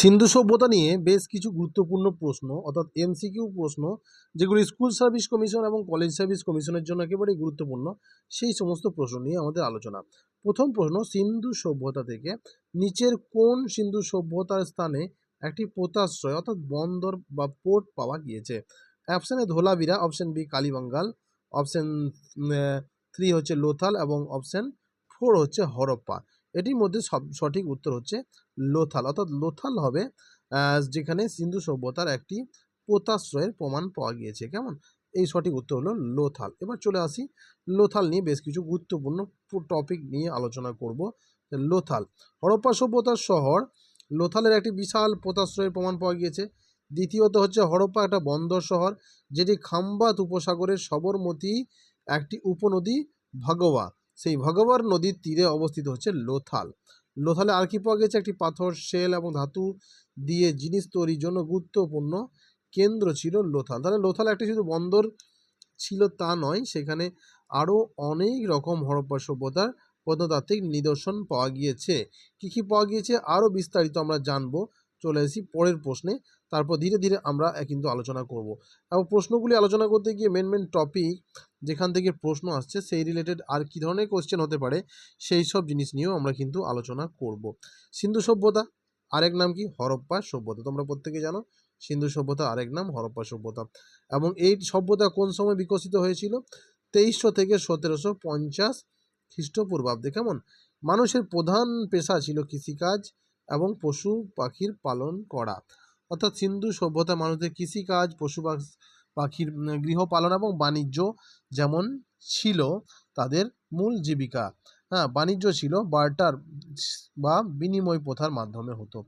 সিন্ধু সভ্যতা নিয়ে বেশ কিছু গুরুত্বপূর্ণ প্রশ্ন, অর্থাৎ এমসিকিউ প্রশ্ন, যেগুলি স্কুল সার্ভিস কমিশন এবং কলেজ সার্ভিস কমিশনের জন্য একেবারেই গুরুত্বপূর্ণ, সেই সমস্ত প্রশ্ন নিয়ে আমাদের আলোচনা। প্রথম প্রশ্ন, সিন্ধু সভ্যতা থেকে নিচের কোন সিন্ধু সভ্যতার স্থানে একটি পোতাশ্রয় অর্থাৎ বন্দর বা পোর্ট পাওয়া গিয়েছে? Option Dholavira option B Kalibangan, option three হচ্ছে লোথাল এবং অপশান ফোর হচ্ছে হরপ্পা। এটির মধ্যে সব সঠিক উত্তর হচ্ছে লোথাল। অর্থাৎ লোথাল হবে যেখানে সিন্ধু সভ্যতার একটি পোতাশ্রয়ের প্রমাণ পাওয়া গিয়েছে। কেমন? এই সঠিক উত্তর হলো লোথাল। এবার চলে আসি লোথাল নিয়ে বেশ কিছু গুরুত্বপূর্ণ টপিক নিয়ে আলোচনা করব। লোথাল, হরপ্পা সভ্যতার শহর, লোথালের একটি বিশাল পোতাশ্রয়ের প্রমাণ পাওয়া গিয়েছে। দ্বিতীয়ত হচ্ছে হরপ্পা একটা বন্দর শহর, যেটি খাম্বাত উপসাগরের সবরমতী একটি উপনদী ভগবা সেই ভগবার নদীর তীরে অবস্থিত হচ্ছে লোথাল। লোথালে আর কি পাওয়া গেছে? একটি পাথর, শেল এবং ধাতু দিয়ে জিনিস তৈরির জন্য গুরুত্বপূর্ণ কেন্দ্র ছিল লোথাল। তাহলে লোথাল একটি শুধু বন্দর ছিল তা নয়, সেখানে আরও অনেক রকম হরপ্পা সভ্যতার প্রত্নতাত্ত্বিক নিদর্শন পাওয়া গিয়েছে। কী কী পাওয়া গিয়েছে? আরও বিস্তারিত আমরা জানব। চলে আসি পরের প্রশ্নে। তারপর ধীরে ধীরে আমরা কিন্তু আলোচনা করব। এবং প্রশ্নগুলি আলোচনা করতে গিয়ে মেন মেন টপিক যেখান থেকে প্রশ্ন আসছে, সেই রিলেটেড আর কী ধরনের কোশ্চেন হতে পারে, সেই সব জিনিস নিয়েও আমরা কিন্তু আলোচনা করব। সিন্ধু সভ্যতা, আরেক নাম কি? হরপ্পা সভ্যতা। তোমরা প্রত্যেকে জানো, সিন্ধু সভ্যতা আরেক নাম হরপ্পা সভ্যতা। এবং এই সভ্যতা কোন সময় বিকশিত হয়েছিল? তেইশশো থেকে সতেরোশো পঞ্চাশ খ্রিস্টপূর্বাব্দে। কেমন? মানুষের প্রধান পেশা ছিল কৃষিকাজ এবং পশু পাখির পালন করা। অর্থাৎ সিন্ধু সভ্যতা মানুষদের কৃষিকাজ, পশু পাখির গৃহপালন এবং বাণিজ্য যেমন ছিল তাদের মূল জীবিকা। হ্যাঁ বাণিজ্য ছিল বার্টার বা বিনিময় প্রথার মাধ্যমে হতো।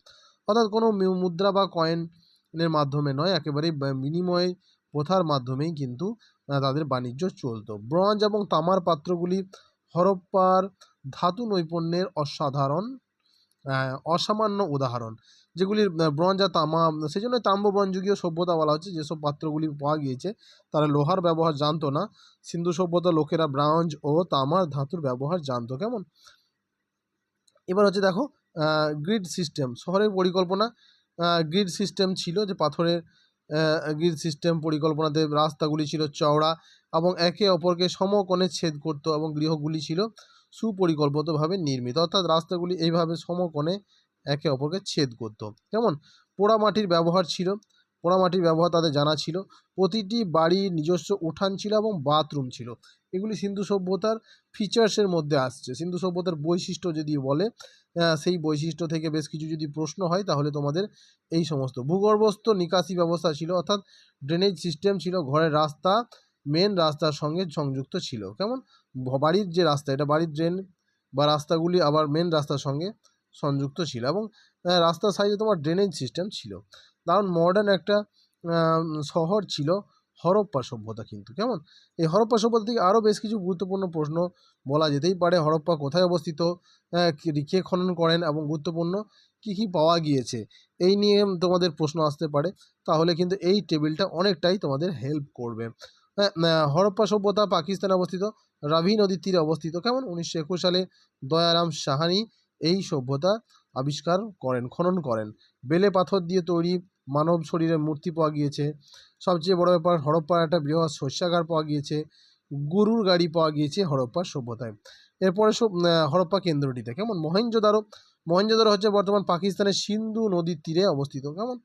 অর্থাৎ কোনো মুদ্রা বা কয়েনের মাধ্যমে নয়, একেবারেই বা- বিনিময় প্রথার মাধ্যমেই কিন্তু তাদের বাণিজ্য চলতো। ব্রঞ্জ এবং তামার পাত্রগুলি হরপ্পার ধাতু নৈপুণ্যের অসাধারণ অসামান্য উদাহরণ। যেগুলির আহ, ব্রঞ্জ আর তামা সেই জন্য তাম্র ব্রঞ্জযুগীয় সভ্যতা বলা হচ্ছে। যেসব পাত্রগুলি পাওয়া গিয়েছে তারা লোহার ব্যবহার জানতো না। সিন্ধু সভ্যতা লোকেরা ব্রঞ্জ ও তামার ধাতুর ব্যবহার জানতো। কেমন? এবার হচ্ছে দেখো গ্রিড সিস্টেম শহরের পরিকল্পনা। গ্রিড সিস্টেম ছিল যে পাথরের গ্রিড সিস্টেম পরিকল্পনাতে রাস্তাগুলি ছিল চওড়া এবং একে অপরকে সমকোণে ছেদ করতো এবং গৃহগুলি ছিল সুপরিকল্পিতভাবে নির্মিত। অর্থাৎ রাস্তাগুলি এইভাবে সমকোণে একে অপরকে ছেদ করতো। কেমন? পোড়ামাটির ব্যবহার ছিল। পোড়ামাটির ব্যবহার তাদের জানা ছিল। প্রতিটি বাড়ির নিজস্ব উঠান ছিল এবং বাথরুম ছিল। এগুলি সিন্ধু সভ্যতার ফিচার্সের মধ্যে আসছে। সিন্ধু সভ্যতার বৈশিষ্ট্য যদি বলে সেই বৈশিষ্ট্য থেকে বেশ কিছু যদি প্রশ্ন হয়, তাহলে তোমাদের এই সমস্ত। ভূগর্ভস্থ নিকাশি ব্যবস্থা ছিল। অর্থাৎ ড্রেনেজ সিস্টেম ছিল। ঘরের রাস্তা মেন রাস্তার সঙ্গে সংযুক্ত ছিল। কেমন? বাড়ির যে রাস্তা, এটা বাড়ির ড্রেন বা রাস্তাগুলি আবার মেন রাস্তার সঙ্গে সংযুক্ত ছিল এবং রাস্তার সাইডে তোমার ড্রেনেজ সিস্টেম ছিল। দারুণ মডার্ন একটা শহর ছিল হরপ্পা সভ্যতা কিন্তু, কেমন? এই হরপ্পা সভ্যতা থেকে আরও বেশ কিছু গুরুত্বপূর্ণ প্রশ্ন বলা যেতেই পারে। হরপ্পা কোথায় অবস্থিত? কে খনন করেন এবং গুরুত্বপূর্ণ কী কী পাওয়া গিয়েছে? এই নিয়ে তোমাদের প্রশ্ন আসতে পারে। তাহলে কিন্তু এই টেবিলটা অনেকটাই তোমাদের হেল্প করবে। হরপ্পা সভ্যতা পাকিস্তানে অবস্থিত। রাভি নদীর তীরে অবস্থিত। কেমন? উনিশশো একুশ সালে দয়ারাম সাহানি এই সভ্যতা আবিষ্কার করেন, খনন করেন। বেলে পাথর দিয়ে তৈরি মানব শরীরের মূর্তি পাওয়া গিয়েছে। সবচেয়ে বড় ব্যাপার, হরপ্পার একটা বৃহৎ শস্যাগার পাওয়া গিয়েছে। গরুর গাড়ি পাওয়া গিয়েছে হরপ্পার সভ্যতায়। এরপরে সব হরপ্পা কেন্দ্রটিতে। কেমন? মহেঞ্জোদারো মহেঞ্জোদারো হচ্ছে বর্তমান পাকিস্তানের সিন্ধু নদীর তীরে অবস্থিত। কেমন?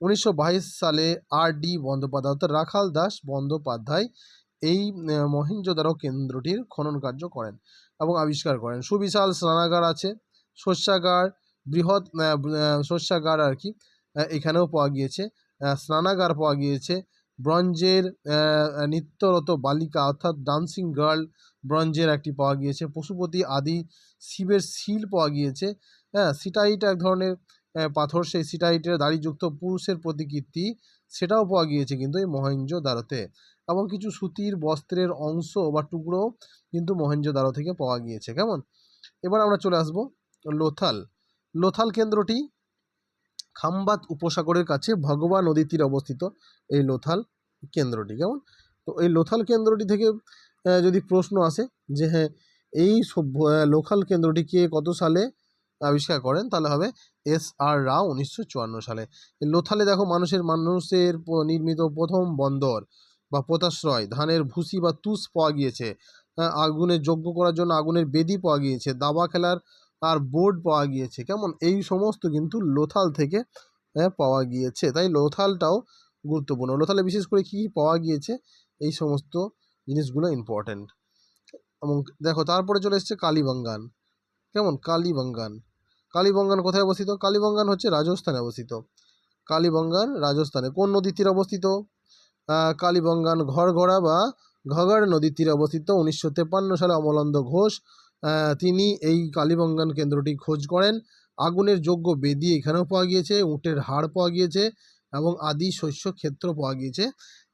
উনিশশো বাইশ সালে আর ডি বন্দ্যোপাধ্যায় অর্থাৎ রাখাল দাস বন্দ্যোপাধ্যায় এই মহেঞ্জোদারো কেন্দ্রটির খনন কার্য করেন এবং আবিষ্কার করেন। সুবিশাল স্নানাগার আছে, শস্যাগার, বৃহৎ শস্যাগার আর কি এখানেও পাওয়া গিয়েছে। স্নানাগার পাওয়া গিয়েছে। ব্রঞ্জের নিত্যরত বালিকা অর্থাৎ ডান্সিং গার্ল ব্রঞ্জের একটি পাওয়া গিয়েছে। পশুপতি আদি শিবের শিল পাওয়া গিয়েছে। হ্যাঁ সিটাইট এক ধরনের পাথর সেই সিটাইটের দাড়িযুক্ত পুরুষের প্রতিকৃতি সেটাও পাওয়া গিয়েছে কিন্তু এই মহেঞ্জোদারোতে এবং কিছু সুতির বস্ত্রের অংশ বা টুকরো কিন্তু মহেঞ্জোদারো থেকে পাওয়া গিয়েছে। কেমন? এবার আমরা চলে আসব লোথাল। লোথাল কেন্দ্রটি খাম্বাত উপসাগরের কাছে ভগবা নদীর তীরে অবস্থিত এই লোথাল কেন্দ্রটি। কেমন? তো এই লোথাল কেন্দ্রটি থেকে যদি প্রশ্ন আসে যে হ্যাঁ এই সভ্য লোথাল কেন্দ্রটি কে কত সালে আবিষ্কার করেন, তাহলে হবে এস আর রাও উনিশশো চুয়ান্ন সালে। লোথালে দেখো মানুষের মানুষের নির্মিত প্রথম বন্দর বা পোতাশ্রয় ধানের ভুসি বা তুষ পাওয়া গিয়েছে। হ্যাঁ, আগুনের যজ্ঞ করার জন্য আগুনের বেদি পাওয়া গিয়েছে দাবা খেলার আর বোর্ড পাওয়া গিয়েছে। কেমন? এই সমস্ত কিন্তু লোথাল থেকে হ্যাঁ, পাওয়া গিয়েছে। তাই লোথালটাও গুরুত্বপূর্ণ। লোথালে বিশেষ করে কী কী পাওয়া গিয়েছে? এই সমস্ত জিনিসগুলো ইম্পর্ট্যান্ট এবং দেখো তারপরে চলে এসছে কালীবাঙ্গান কেমন? কালীবাঙ্গান কালীবঙ্গান কোথায় অবস্থিত? কালীবঙ্গান হচ্ছে রাজস্থানে অবস্থিত। কালীবঙ্গান রাজস্থানে কোন নদীর তীরে অবস্থিত? কালীবঙ্গান ঘরঘরা বা ঘগড় নদীর তীরে অবস্থিত। উনিশশো তেপান্ন সালে অমলানন্দ ঘোষ তিনি এই কালীবঙ্গান কেন্দ্রটি খোঁজ করেন। আগুনের যোগ্য বেদি এখানেও পাওয়া গিয়েছে উটের হাড় পাওয়া গিয়েছে এবং আদি শস্য ক্ষেত্র পাওয়া গিয়েছে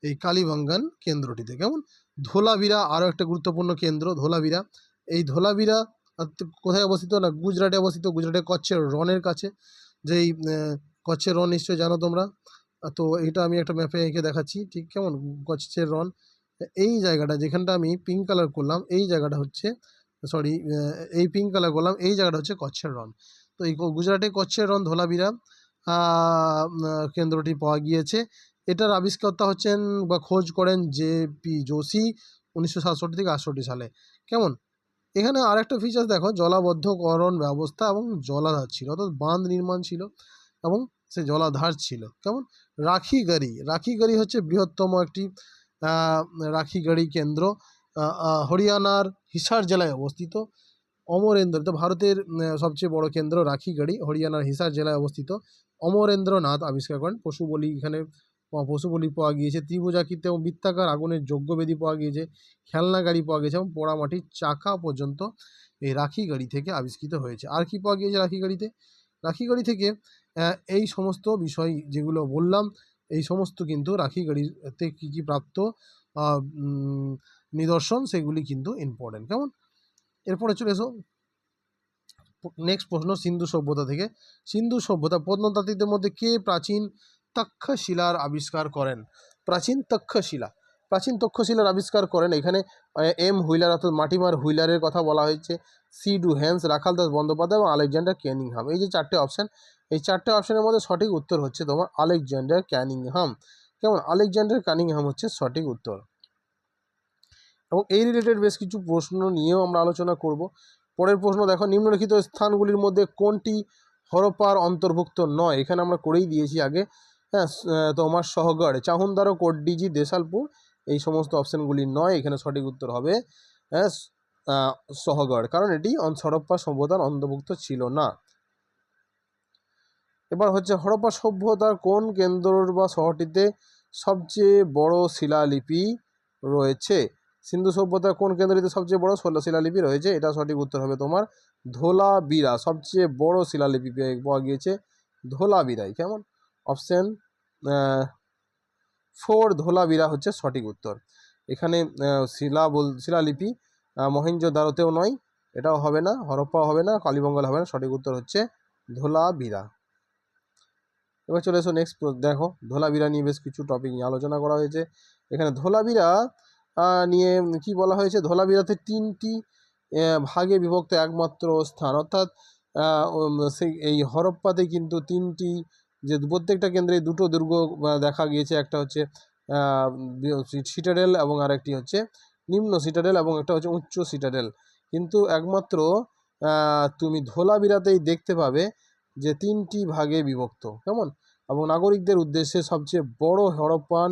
এই কালীবঙ্গান কেন্দ্রটিতে। কেমন? ধোলাভিরা আরও একটা গুরুত্বপূর্ণ কেন্দ্র ধোলাভিরা। এই ধোলাভিরা আহ, কোথায় অবস্থিত না গুজরাটে অবস্থিত গুজরাটে কচ্ছের রনের কাছে। যেই কচ্ছের রন নিশ্চয়ই জানো তোমরা। তো এটা আমি একটা ম্যাপে এঁকে দেখাচ্ছি ঠিক কেমন? কচ্ছের রন এই জায়গাটা যেখানটা আমি পিঙ্ক কালার করলাম এই জায়গাটা হচ্ছে সরি এই পিঙ্ক কালার করলাম এই জায়গাটা হচ্ছে কচ্ছের রন তো এই গুজরাটে কচ্ছের রন উম, কেন্দ্রটি পাওয়া গিয়েছে। এটার আবিষ্কর্তা হচ্ছেন বা খোঁজ করেন জে পি যোশী উনিশশো সাতষট্টি থেকে আটষট্টি সালে। কেমন? এখানে আরেকটা ফিচার্স দেখো, জলাবদ্ধকরণ ব্যবস্থা এবং জলাধার ছিল, অর্থাৎ বাঁধ নির্মাণ ছিল এবং সে জলাধার ছিল। কেমন? রাখি গাড়ি রাখি গাড়ি হচ্ছে বৃহত্তম একটি রাখি গাড়ি কেন্দ্র। হরিয়ানার হিসার জেলায় অবস্থিত। অমরেন্দ্র তো ভারতের সবচেয়ে বড় কেন্দ্র রাখিগাড়ি হরিয়ানার হিসার জেলায় অবস্থিত। অমরেন্দ্রনাথ আবিষ্কার করেন, পশু বলি এখানে পশু বলি পাওয়া গিয়েছে, ত্রিভুজাকৃতি এবং বৃত্তাকার আগুনের যজ্ঞবেদী পাওয়া গিয়েছে, খেলনা গাড়ি পাওয়া গিয়েছে এবং পোড়ামাটির চাকা পর্যন্ত এই রাখি গাড়ি থেকে আবিষ্কৃত হয়েছে। আর কি পাওয়া গিয়েছে রাখি গাড়িতে? রাখি গাড়ি থেকে এই সমস্ত বিষয় যেগুলো বললাম, এই সমস্ত কিন্তু রাখি গাড়িতে কী কী প্রাপ্ত নিদর্শন সেগুলি কিন্তু ইম্পর্টেন্ট কেমন? এরপরে চলে এসো। নেক্সট প্রশ্ন, সিন্ধু সভ্যতা থেকে। সিন্ধু সভ্যতা প্রত্নতাত্ত্বিকদের মধ্যে কে প্রাচীন তক্ষশিলার আবিষ্কার করেন। প্রাচীন তক্ষশিলা। প্রাচীন তক্ষশিলার আবিষ্কার করেন। এখানে এম হুইলার অর্থাৎ মাটিমার হুইলারের কথা বলা হয়েছে। সি ডু হ্যান্স রাখাল দাস বন্দ্যোপাধ্যায় এবং আলেকজান্ডার ক্যানিংহাম। এই যে চারটে অপশান, এই চারটে অপশানের মধ্যে সঠিক উত্তর হচ্ছে তোমার আলেকজান্ডার ক্যানিংহাম। কেমন? আলেকজান্ডার ক্যানিংহাম হচ্ছে সঠিক উত্তর। এবং এই রিলেটেড বেশ কিছু প্রশ্ন নিয়েও আমরা আলোচনা করব। পরের প্রশ্ন, দেখো, নিম্নলিখিত স্থানগুলির মধ্যে কোনটি হরপার অন্তর্ভুক্ত নয়? এখানে আমরা করেই দিয়েছি আগে। হ্যাঁ তোমার সহগড় চাহুন্দারো কোটডিজি দেশালপুর, এই সমস্ত অপশানগুলি নয়, এখানে সঠিক উত্তর হবে হ্যাঁ সহগড় কারণ এটি হরপ্পা সভ্যতার অন্তর্ভুক্ত ছিল না। এবার হচ্ছে হরপ্পা সভ্যতার কোন কেন্দ্র বা শহরটিতে সবচেয়ে বড় শিলালিপি রয়েছে? সিন্ধু সভ্যতার কোন কেন্দ্রটিতে সবচেয়ে বড় শিলালিপি রয়েছে? এটা সঠিক উত্তর হবে তোমার ধোলাবিরা, সবচেয়ে বড় শিলালিপি পাওয়া গিয়েছে ধোলাবিরাই। কেমন? অপশন ফোর ধোলা ধোলাবিরা হচ্ছে সঠিক উত্তর। এখানে শিলা বল শিলালিপি মহেঞ্জোদারোতেও নয়, এটাও হবে না, হরপ্পাও হবে না কালীবঙ্গল হবে না, সঠিক উত্তর হচ্ছে ধোলা ধোলাবিরা। এবার চলে এসো নেক্সট দেখো, ধোলাবিরা নিয়ে বেশ কিছু টপিক নিয়ে আলোচনা করা হয়েছে। এখানে ধোলাবিরা নিয়ে কি বলা হয়েছে? ধোলাবিরাতে তিনটি ভাগে বিভক্ত একমাত্র স্থান। অর্থাৎ সেই, এই হরপ্পাতে কিন্তু তিনটি যে প্রত্যেকটা কেন্দ্রে দুটো দুর্গ দেখা গিয়েছে, একটা হচ্ছে সিটাডেল এবং আরেকটি হচ্ছে নিম্ন সিটাডেল এবং একটা হচ্ছে উচ্চ সিটাডেল। কিন্তু একমাত্র তুমি ধোলা বিরাতেই দেখতে পাবে যে তিনটি ভাগে বিভক্ত, কেমন? এবং নাগরিকদের উদ্দেশ্যে সবচেয়ে বড় হরপ্পান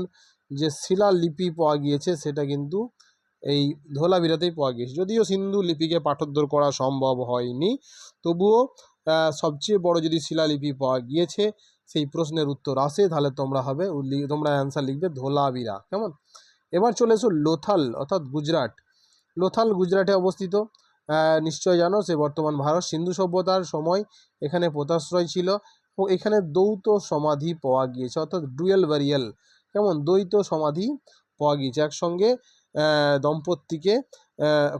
যে শিলালিপি পাওয়া গিয়েছে, সেটা কিন্তু এই ধোলাবিরাতেই পাওয়া গিয়েছে। যদিও সিন্ধু লিপিকে পাঠোদ্ধার করা সম্ভব হয়নি, তবুও সবচেয়ে বড় যদি শিলালিপি পাওয়া গিয়েছে সেই প্রশ্নের উত্তর আসে, তাহলে তোমরা হবে তোমরা অ্যান্সার লিখবে ধোলাবিরা। কেমন? এবার চলে এসো লোথাল, অর্থাৎ গুজরাট। লোথাল গুজরাটে অবস্থিত। নিশ্চয় জানো সে বর্তমান ভারত, সিন্ধু সভ্যতার সময় এখানে পোতাশ্রয় ছিল ও এখানে দ্বৈত সমাধি পাওয়া গিয়েছে, অর্থাৎ ডুয়েল ব্যারিয়াল কেমন? দ্বৈত সমাধি পাওয়া গিয়েছে। একসঙ্গে দম্পতিকে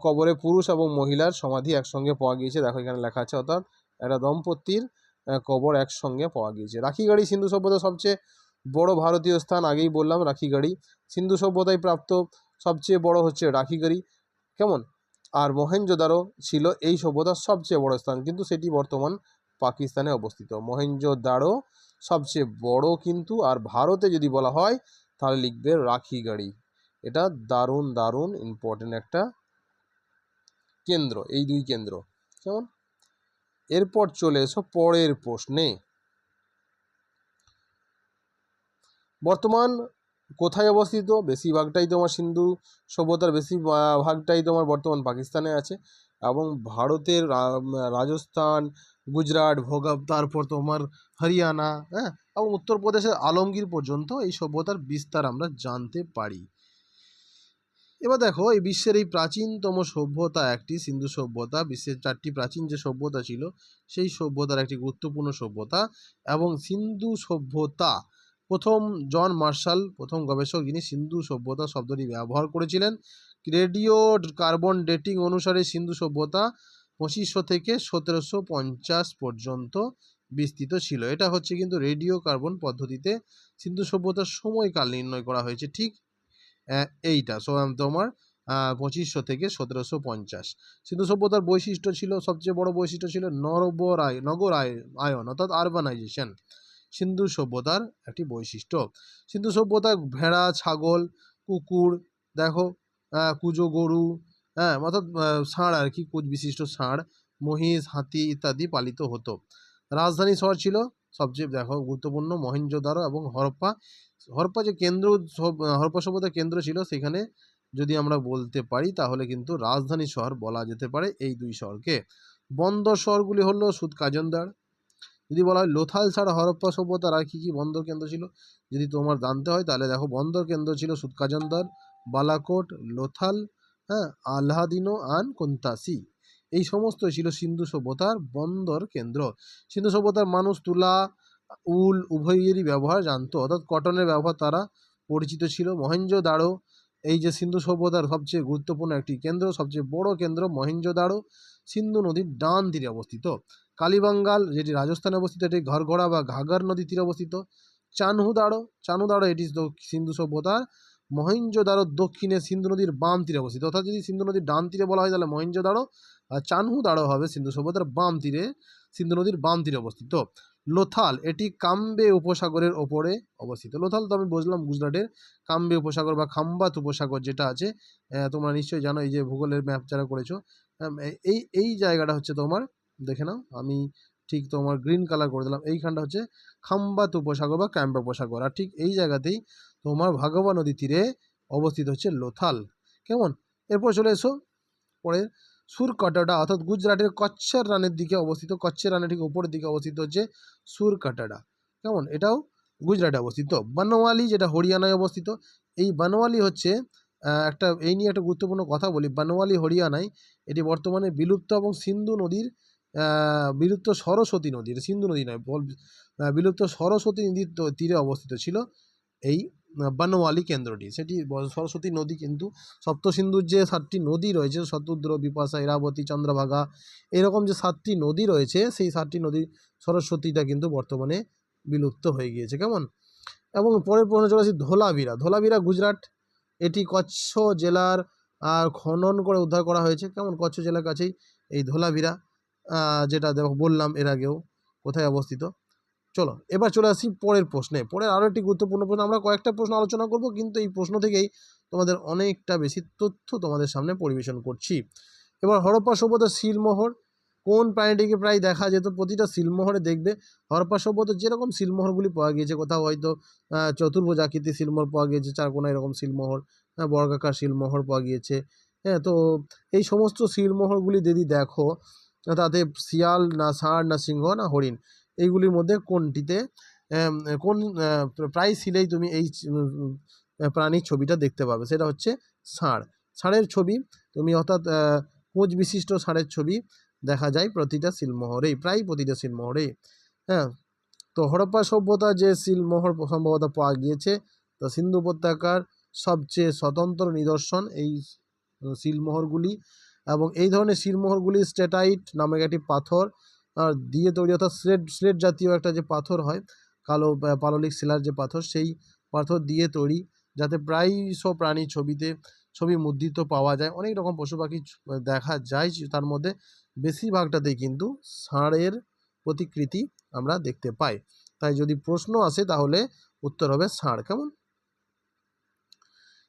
কবরে পুরুষ এবং মহিলার সমাধি একসঙ্গে পাওয়া গিয়েছে। দেখো এখানে লেখা আছে, অর্থাৎ একটা দম্পতির কবর একসঙ্গে পাওয়া গিয়েছে। রাখিগাড়ি সিন্ধু সভ্যতার সবচেয়ে বড় ভারতীয় স্থান, আগেই বললাম রাখিগাড়ি সিন্ধু সভ্যতায় প্রাপ্ত সবচেয়ে বড় হচ্ছে রাখিগাড়ি কেমন? আর মহেঞ্জোদারো ছিল এই সভ্যতার সবচেয়ে বড় স্থান, কিন্তু সেটি বর্তমান পাকিস্তানে অবস্থিত। মহেঞ্জোদারো সবচেয়ে বড় কিন্তু, আর ভারতে যদি বলা হয়, তাহলে লিখবে রাখিগাড়ি এটা দারুণ দারুণ ইম্পর্টেন্ট একটা কেন্দ্র, এই দুই কেন্দ্র। কেমন? এরপর চলে এসো পরের প্রশ্নে। বর্তমান কোথায় অবস্থিত? বেশিরভাগটাই তোমার সিন্ধু সভ্যতার বেশি ভাগটাই তোমার বর্তমান পাকিস্তানে আছে এবং ভারতের রাজস্থান, গুজরাট, ভোগাব, তারপর তোমার হরিয়ানা হ্যাঁ? এবং উত্তরপ্রদেশের আলমগীর পর্যন্ত এই সভ্যতার বিস্তার আমরা জানতে পারি। এবার দেখো, এই বিশ্বের এই প্রাচীনতম সভ্যতা একটি, সিন্ধু সভ্যতা, বিশ্বের চারটি প্রাচীন যে সভ্যতা ছিল, সেই সভ্যতার একটি গুরুত্বপূর্ণ সভ্যতা এবং সিন্ধু সভ্যতা, প্রথম জন মার্শাল, প্রথম গবেষক যিনি সিন্ধু সভ্যতা শব্দটি ব্যবহার করেছিলেন রেডিও কার্বন ডেটিং অনুসারে সিন্ধু সভ্যতা পঁচিশশো থেকে সতেরোশো পঞ্চাশ পর্যন্ত বিস্তৃত ছিল। এটা হচ্ছে কিন্তু রেডিও কার্বন পদ্ধতিতে সিন্ধু সভ্যতার সময়কাল নির্ণয় করা হয়েছে। ঠিক এইটা। সো তোমার পঁচিশশো থেকে সতেরোশো পঞ্চাশ। সিন্ধু সভ্যতার বৈশিষ্ট্য ছিল, সবচেয়ে বড় বৈশিষ্ট্য ছিল নরবরায় নগর আয়- আয়ন, অর্থাৎ আরবানাইজেশন সিন্ধু সভ্যতার একটি বৈশিষ্ট্য। সিন্ধু সভ্যতায় ভেড়া, ছাগল, কুকুর, দেখো কুজো গরু হ্যাঁ অর্থাৎ ষাঁড় আর কি কুচ বিশিষ্ট ষাঁড়, মহিষ, হাতি ইত্যাদি পালিত হতো। রাজধানী শহর ছিল সবচেয়ে, দেখো, গুরুত্বপূর্ণ মহেঞ্জোদারো এবং হরপ্পা। হরপ্পা যে কেন্দ্র হরপ্পা সভ্যতার কেন্দ্র ছিল, সেখানে যদি আমরা বলতে পারি, তাহলে কিন্তু রাজধানী শহর বলা যেতে পারে এই দুই শহরকে। বন্দর শহরগুলি হলো সুদ কাজনদার। যদি বলা হয় লোথাল ছাড়া হরপ্পা সভ্যতার আর কী কী বন্দর কেন্দ্র ছিল, যদি তোমার জানতে হয়, তাহলে দেখো বন্দর কেন্দ্র ছিল সুদকাজনদার বালাকোট, লোথাল হ্যাঁ আল্লাহাদিনো আন কোন্তাসি। এই সমস্ত ছিল সিন্ধু সভ্যতার বন্দর কেন্দ্র। সিন্ধু সভ্যতার মানুষ তুলা, উল উভয়েরই ব্যবহার জানতো। অর্থাৎ কটনের ব্যবহার তারা পরিচিত ছিল। মহেঞ্জোদাড়ো এই যে সিন্ধু সভ্যতার সবচেয়ে গুরুত্বপূর্ণ একটি কেন্দ্র, সবচেয়ে বড় কেন্দ্র মহেঞ্জোদাড়ো সিন্ধু নদীর ডান তীরে অবস্থিত। কালীবাঙ্গাল, যেটি রাজস্থানে অবস্থিত, এটি ঘরঘোড়া বা ঘাগর নদীর তীরে অবস্থিত। চানহুদাড়ো চানুদাড়ো এটি সিন্ধু সভ্যতার মহেঞ্জোদারো দক্ষিণে সিন্ধু নদীর বাম তীরে অবস্থিত। অর্থাৎ যদি সিন্ধু নদীর ডান তীরে বলা হয়, তাহলে মহেঞ্জোদারো আর চানহুদাড়ো হবে সিন্ধু সভ্যতার বাম তীরে, সিন্ধু নদীর বাম তীরে অবস্থিত। লোথাল, এটি কাম্বে উপসাগরের ওপরে অবস্থিত। লোথাল তো আমি বুঝলাম গুজরাটের। কাম্বে উপসাগর বা খাম্বাত উপসাগর যেটা আছে তোমরা নিশ্চয়ই জানো, এই যে ভূগোলের ম্যাপ যারা করেছ এই এই জায়গাটা হচ্ছে তোমার, দেখে নাও, আমি ঠিক তোমার গ্রিন কালার করে দিলাম। এইখানটা হচ্ছে খাম্বাত উপসাগর বা ক্যাম্বা উপসাগর। আর ঠিক এই জায়গাতেই তোমার ভাগবা নদী তীরে অবস্থিত হচ্ছে লোথাল। কেমন? এরপর চলে এসো পরে সুরকাটাডা, অর্থাৎ গুজরাটের কচ্ছের রানের দিকে অবস্থিত, কচ্ছের রানের ঠিক উপরের দিকে অবস্থিত হচ্ছে সুরকাটাডা। কেমন? এটাও গুজরাটে অবস্থিত। বানোয়ালি যেটা হরিয়ানায় অবস্থিত, এই বানোয়ালি হচ্ছে একটা, এই নিয়ে একটা গুরুত্বপূর্ণ কথা বলি বানোয়ালি হরিয়ানায় এটি বর্তমানে বিলুপ্ত এবং সিন্ধু নদীর বিলুপ্ত সরস্বতী নদী এটা সিন্ধু নদী নয় বিলুপ্ত সরস্বতী নদীর তীরে অবস্থিত ছিল এই আহ, বানোয়ালি কেন্দ্রটি। সেটি সরস্বতী নদী কিন্তু সপ্তসিন্ধুর যে সাতটি নদী রয়েছে শতদ্র বিপাশা ইরাবতী চন্দ্রভাগা এরকম যে সাতটি নদী রয়েছে সেই সাতটি নদী সরস্বতীটা কিন্তু বর্তমানে বিলুপ্ত হয়ে গিয়েছে। কেমন? এবং পরের প্রশ্ন চলে আসি ধোলাভিরা। ধোলাভিরা গুজরাট। এটি কচ্ছ জেলার আর খনন করে উদ্ধার করা হয়েছে। কেমন? কচ্ছ জেলার কাছেই এই ধোলাভিরা যেটা দেখো বললাম এর আগেও কোথায় অবস্থিত? চলো, এবার চলে আসি পরের প্রশ্নে। পরের আরও একটি গুরুত্বপূর্ণ প্রশ্ন, আমরা কয়েকটা প্রশ্ন আলোচনা করব, কিন্তু এই প্রশ্ন থেকেই তোমাদের অনেকটা বেশি তথ্য তোমাদের সামনে পরিবেশন করছি। এবার হরপ্পা সভ্যতার শিলমোহর, কোন প্রাণীটিকে প্রায় দেখা যেত? প্রতিটা শিলমোহরে দেখবে, হরপ্পা সভ্যতার যেরকম শিলমোহরগুলি পাওয়া গিয়েছে, কোথাও হয়তো চতুর্ভুজ আকৃতির শিলমোহর পাওয়া গিয়েছে, চারকোনা এরকম শিলমোহর বর্গাকার শিলমোহর পাওয়া গিয়েছে হ্যাঁ তো এই সমস্ত শিলমোহরগুলি যদি দেখো, তাতে শিয়াল না ষাঁড় না সিংহ না হরিণ এইগুলির মধ্যে কোনটিতে কোন প্রায় শিলেই তুমি এই প্রাণীর ছবিটা দেখতে পাবে। সেটা হচ্ছে ষাঁড়। ষাঁড়ের ছবি, তুমি অর্থাৎ কোঁচ বিশিষ্ট ষাঁড়ের ছবি দেখা যায় প্রতিটা শিলমোহরেই, প্রায় প্রতিটা শিলমোহরেই। হ্যাঁ তো হরপ্পা সভ্যতা যে শিলমোহর সম্ভবত পাওয়া গিয়েছে, তো সিন্ধু উপত্যকার সবচেয়ে স্বতন্ত্র নিদর্শন এই শিলমোহরগুলি। এবং এই ধরনের শিলমোহরগুলি স্টেটাইট নামক একটি পাথর দিয়ে তৈরি অর্থাৎ স্লেট স্লেট জাতীয় একটা যে পাথর হয় কালো পাললিক শিলার যে পাথর সেই পাথর দিয়ে তৈরি যাতে প্রায় সব প্রাণীর ছবিতে ছবি মুদ্রিত পাওয়া যায়। অনেক রকম পশু পাখি দেখা যায় তার মধ্যে বেশিরভাগটাতেই কিন্তু ষাঁড়ের প্রতিকৃতি আমরা দেখতে পাই। তাই যদি প্রশ্ন আসে তাহলে উত্তর হবে ষাঁড়। কেমন?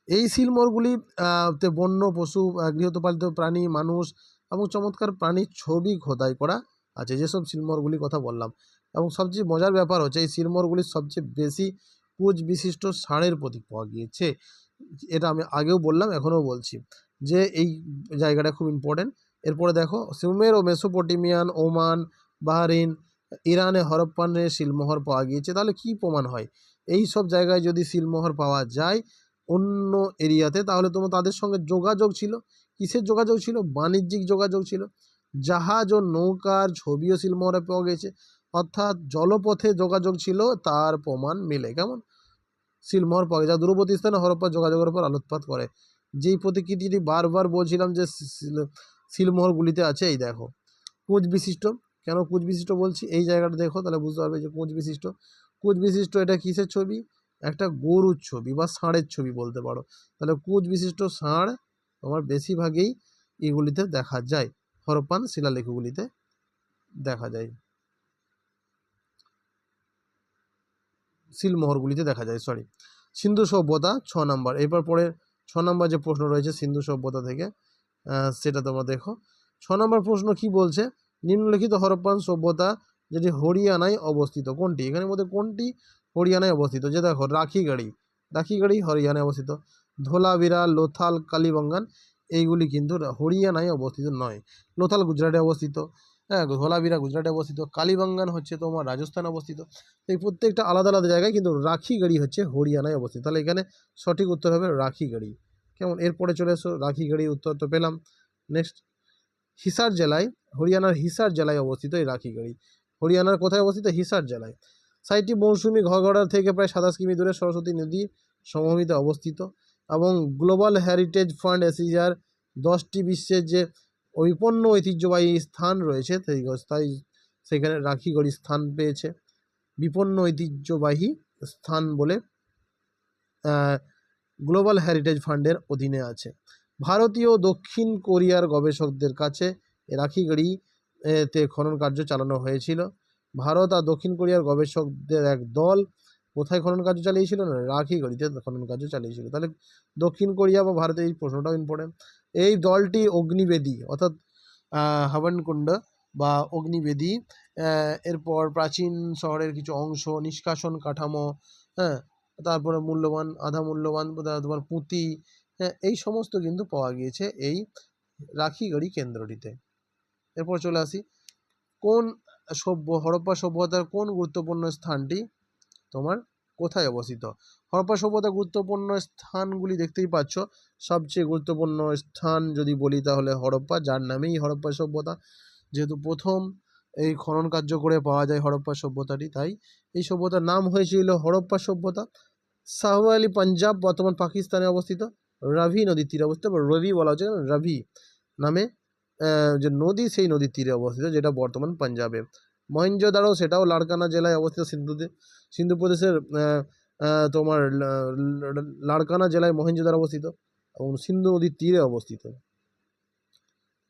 এই শিলমোহরগুলি আহ, তে বন্য পশু গৃহপালিত প্রাণী মানুষ এবং চমৎকার প্রাণীর ছবি খোদাই করা আছে, যেসব শিলমোহরগুলির কথা বললাম। এবং সবচেয়ে মজার ব্যাপার হচ্ছে, এই শিলমোহরগুলির সবচেয়ে বেশি কুচ বিশিষ্ট ষাঁড়ের প্রতীক পাওয়া গিয়েছে। এটা আমি আগেও বললাম, এখনও বলছি যে এই জায়গাটা খুব ইম্পর্টেন্ট এরপরে দেখো, সুমের ও মেসোপটেমিয়ান, ওমান, বাহরিন, ইরানে হরপ্পানের শিলমোহর পাওয়া গিয়েছে। তাহলে কি প্রমাণ হয়? এই সব জায়গায় যদি শিলমোহর পাওয়া যায় অন্য এরিয়াতে, তাহলে তোমার তাদের সঙ্গে যোগাযোগ ছিল? কিসের যোগাযোগ ছিল? বাণিজ্যিক যোগাযোগ ছিল। জাহাজ ও নৌকার ছবিও শিলমোহরে পাওয়া গেছে। অর্থাৎ জলপথে যোগাযোগ ছিল, তার প্রমাণ মিলে। কেমন? শিলমোহর পাওয়া আর দূরবর্তী স্থানে হরপ্পা যোগাযোগের উপর আলোকপাত করে। যেই প্রতিকৃতিটি বারবার বলছিলাম যে শিল- শিলমোহরগুলিতে আছে, এই দেখো। কুচ বিশিষ্ট। কেন কুচ বিশিষ্ট বলছি? এই জায়গাটা দেখো, তাহলে বুঝতে পারবে যে কুচ বিশিষ্ট। কুচ বিশিষ্ট এটা কিসের ছবি? একটা গরুর ছবি বা ষাঁড়ের ছবি বলতে পারো। তাহলে কুচ বিশিষ্ট ষাঁড় তোমার বেশিরভাগই এগুলিতে দেখা যায়। হরপ্পান শিলালেখগুলিতে দেখা যায়। শিলমোহরগুলিতে দেখা যায় সরি সিন্ধু সভ্যতা, ছ নম্বর। এরপর পরে ছ নম্বর যে প্রশ্ন রয়েছে সিন্ধু সভ্যতা থেকে সেটা তোমরা দেখো। ছ নম্বর প্রশ্ন কি বলছে? নিম্নলিখিত হরপ্পান সভ্যতা যেটি হরিয়ানায় অবস্থিত। কোনটি? এখানের মধ্যে কোনটি হরিয়ানায় অবস্থিত? যে দেখো, রাখিগাড়ি। রাখিগাড়ি হরিয়ানায় অবস্থিত। ধোলাবিরা লোথাল, কালীবঙ্গান এইগুলি কিন্তু হরিয়ানায় অবস্থিত নয়। লোথাল গুজরাটে অবস্থিত হ্যাঁ ধোলাবিরা গুজরাটে অবস্থিত কালীবাঙ্গান হচ্ছে তোমার রাজস্থানে অবস্থিত। এই প্রত্যেকটা আলাদা আলাদা জায়গায় কিন্তু রাখি গাড়ি হচ্ছে হরিয়ানায় অবস্থিত। তাহলে এখানে সঠিক উত্তর হবে রাখি গাড়ি। কেমন? এরপরে চলে এসো, রাখি গাড়ি উত্তর তো পেলাম। নেক্সট হিসার জেলায়, হরিয়ানার হিসার জেলায় অবস্থিত এই রাখি গাড়ি। হরিয়ানার কোথায় অবস্থিত? হিসার জেলায়। সাইটটি মৌসুমি ঘরগড়ার থেকে প্রায় সাতাশ কিমি দূরে সরস্বতী নদী সমভূমিতে অবস্থিত। এবং গ্লোবাল হেরিটেজ ফান্ড এসিজার দশটি বিশ্বের যে বিপন্ন ঐতিহ্যবাহী স্থান রয়েছে, সেই তাই সেখানে রাখিগড়ি স্থান পেয়েছে। বিপন্ন ঐতিহ্যবাহী স্থান বলে গ্লোবাল হেরিটেজ ফান্ডের অধীনে আছে। ভারতীয় দক্ষিণ কোরিয়ার গবেষকদের কাছে রাখিগড়ি তে খনন কার্য চালানো হয়েছিল। ভারত আর দক্ষিণ কোরিয়ার গবেষকদের এক দল কোথায় খনন কার্য চালিয়েছিল না? রাখি গড়িতে খনন কার্য চালিয়েছিল। তাহলে দক্ষিণ কোরিয়া বা ভারতের এই প্রশ্নটাও ইম্পর্টেন্ট এই দলটি অগ্নিবেদী, অর্থাৎ হাবনকুণ্ড বা অগ্নিবেদী এরপর প্রাচীন শহরের কিছু অংশ, নিষ্কাশন কাঠামো হ্যাঁ তারপরে মূল্যবান, আধা মূল্যবান তোমার পুঁতি হ্যাঁ এই সমস্ত কিন্তু পাওয়া গিয়েছে এই রাখিগড়ি কেন্দ্রটিতে। এরপর চলে আসি। কোন সভ্য, হরপ্পা সভ্যতার কোন গুরুত্বপূর্ণ স্থানটি তোমার কোথায় অবস্থিত? হরপ্পা সভ্যতার গুরুত্বপূর্ণ স্থানগুলি দেখতেই পাচ্ছ। সবচেয়ে গুরুত্বপূর্ণ স্থান যদি বলি তাহলে হরপ্পা, যার নামেই হরপ্পা সভ্যতা। যেহেতু প্রথম এই খনন কার্য করে পাওয়া যায় হরপ্পা সভ্যতাটি, তাই এই সভ্যতার নাম হয়েছিল হরপ্পা সভ্যতা। শাহওয়ালি পাঞ্জাব বর্তমান পাকিস্তানে অবস্থিত। রাভি নদীর তীরে অবস্থিত, বা রবি বলা হচ্ছে রাভি নামে যে নদী সেই নদীর তীরে অবস্থিত, যেটা বর্তমান পাঞ্জাবে। মহেঞ্জোদারো সেটাও লাড়কানা জেলায় অবস্থিত। সিন্ধুতে সিন্ধু প্রদেশের তোমার লাড়কানা জেলায় মহেঞ্জোদারো অবস্থিত এবং সিন্ধু নদীর তীরে অবস্থিত।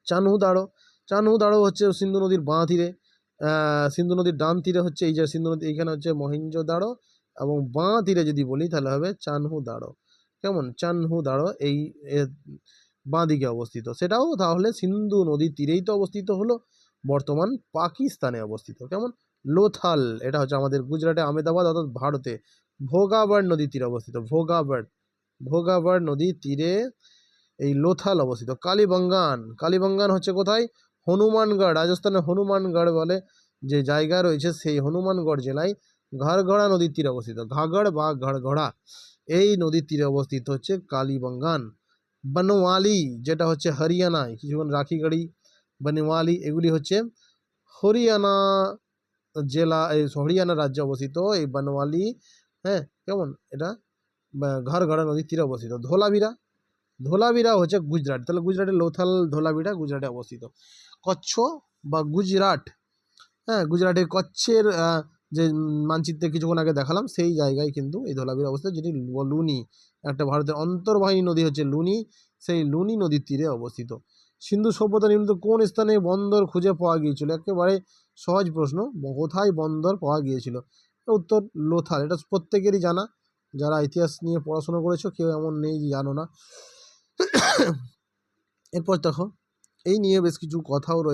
চানহুদাড়ো চানহুদাড়ো হচ্ছে সিন্ধু নদীর বাঁ তীরে সিন্ধু নদীর ডান তীরে হচ্ছে এই যে সিন্ধু নদী, এইখানে হচ্ছে মহেঞ্জোদাড়ো এবং বাঁ তীরে যদি বলি তাহলে হবে চানহুদাড়ো কেমন? চানহুদাড়ো এই বাঁ দিকে অবস্থিত। সেটাও তাহলে সিন্ধু নদীর তীরেই তো অবস্থিত হলো। বর্তমান পাকিস্তানে অবস্থিত। কেমন? লোথাল, এটা হচ্ছে আমাদের গুজরাটে আমেদাবাদ অর্থাৎ ভারতে। ভোগাবাড় নদীর তীরে অবস্থিত ভোগাবাড় ভোগাবাড় নদীর তীরে এই লোথাল অবস্থিত। কালীবঙ্গান কালীবঙ্গান হচ্ছে কোথায়? হনুমানগড় রাজস্থানের হনুমানগড় বলে যে জায়গা রয়েছে, সেই হনুমানগড় জেলায় ঘাড়গড়া নদীর তীরে অবস্থিত। ঘাগড় বা ঘাড়গড়া এই নদীর তীরে অবস্থিত হচ্ছে কালীবঙ্গান। বনওয়ালি, যেটা হচ্ছে হরিয়ানায়, কিছুক্ষণ রাখিগাড়ি বনওয়ালি এগুলি হচ্ছে হরিয়ানা জেলা, এই হরিয়ানা রাজ্যে অবস্থিত। এই বনওয়ালি হ্যাঁ কেমন? এটা ঘাড়গড়া নদীর তীরে অবস্থিত। ধোলাবিরা ধোলাবিরা হচ্ছে গুজরাট। তাহলে গুজরাটের লোথাল ধোলাবিরা গুজরাটে অবস্থিত। কচ্ছ বা গুজরাট হ্যাঁ গুজরাটের কচ্ছের যে মানচিত্রে কিছুক্ষণ আগে দেখালাম, সেই জায়গায় কিন্তু এই ধোলাবিরা অবস্থিত, যেটি লুনি, একটা ভারতের অন্তর্বাহিনী নদী হচ্ছে লুনি। সেই লুনি নদীর তীরে অবস্থিত। সিন্ধু সভ্যতা নির্মিত কোন স্থানে বন্দর খুঁজে পাওয়া গিয়েছিল? একেবারে সহজ প্রশ্ন, কোথায় বন্দর পাওয়া গিয়েছিল? উত্তর, লোথাল। এটা প্রত্যেকেরই জানা। যারা ইতিহাস নিয়ে পড়াশোনা করেছ, কেউ এমন নেই জানো না। এরপর দেখো, এই নিয়ে বেশ কিছু কথাও রয়েছে